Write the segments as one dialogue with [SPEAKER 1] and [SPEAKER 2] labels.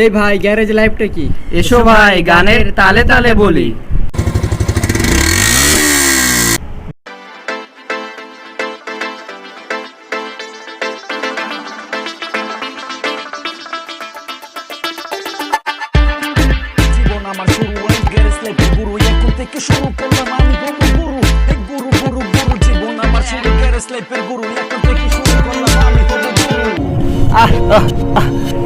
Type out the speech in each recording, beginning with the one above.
[SPEAKER 1] এই ভাই গ্যারেজ লাইফটা কি?
[SPEAKER 2] এসো ভাই গানের তালে তালে বলি।
[SPEAKER 3] থেকে শুরু করলাম আমি গুরু গুরু গুরু গুরু। জীবন আমার শুরু গ্যারেজ লাইফের গুরু। এখন থেকে শুরু করলাম আমি গুরু।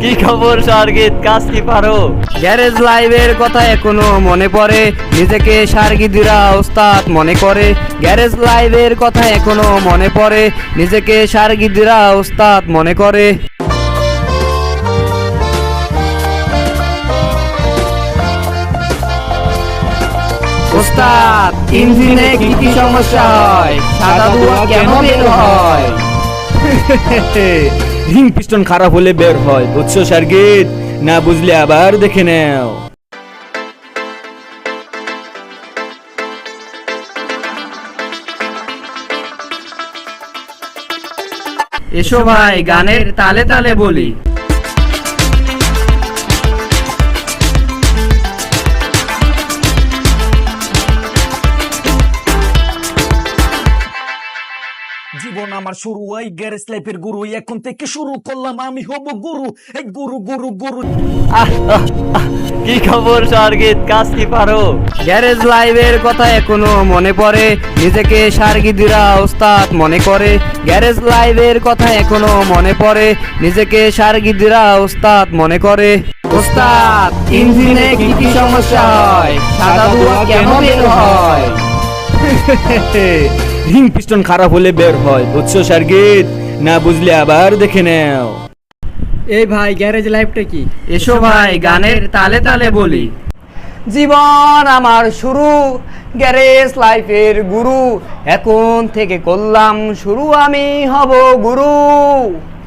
[SPEAKER 2] কি খবর স্বর্গীত কাজ কি পারো? গ্যারেজ লাইভের কথা এখনও মনে পড়ে। নিজেকে সার্গিদিরা ওস্তাদ মনে করে। গ্যারেজ লাইভের কথা এখনও মনে পড়ে। নিজেকে সার্গিদিরা ওস্তাদ মনে করে। ওস্তাদ, ইঞ্জিনে কি কি সমস্যা হয়? সাদা ধোঁয়া কেন বের হয়?
[SPEAKER 4] রিং পিস্টন খারাপ হলে বের হয়, বুঝছ সার্কিট না বুঝলে আবার দেখে নাও।
[SPEAKER 2] এসো ভাই, গানের তালে তালে বলি।
[SPEAKER 3] জীবন আমার শুরু এই গ্যারেজ লাইফের গুরু। এখন থেকে শুরু করলাম আমি হব গুরু। এই গুরু গুরু গুরু।
[SPEAKER 2] কি খবর স্বর্গীত কাজ কি পারো? গ্যারেজ লাইভের কথা এখনও মনে পড়ে। নিজেকে সার্গিদিরা ওস্তাদ মনে করে। গ্যারেজ লাইভের কথা এখনও মনে পড়ে। নিজেকে সার্গিদিরা ওস্তাদ মনে করে। ওস্তাদ ইঞ্জিনে কি কি সমস্যা হয়? সাদা ধোঁয়া কেন বের হয়?
[SPEAKER 4] রিং পিস্টন খারাপ হলে বের হয় বুঝছ সার্গিত? না বুঝলে আবার দেখে নাও।
[SPEAKER 1] এই ভাই গ্যারেজ লাইফটা কি?
[SPEAKER 2] এসো ভাই গানের তালে তালে বলি।
[SPEAKER 5] জীবন আমার শুরু গ্যারেজ লাইফের গুরু। এখন থেকে করলাম শুরু আমি হব গুরু।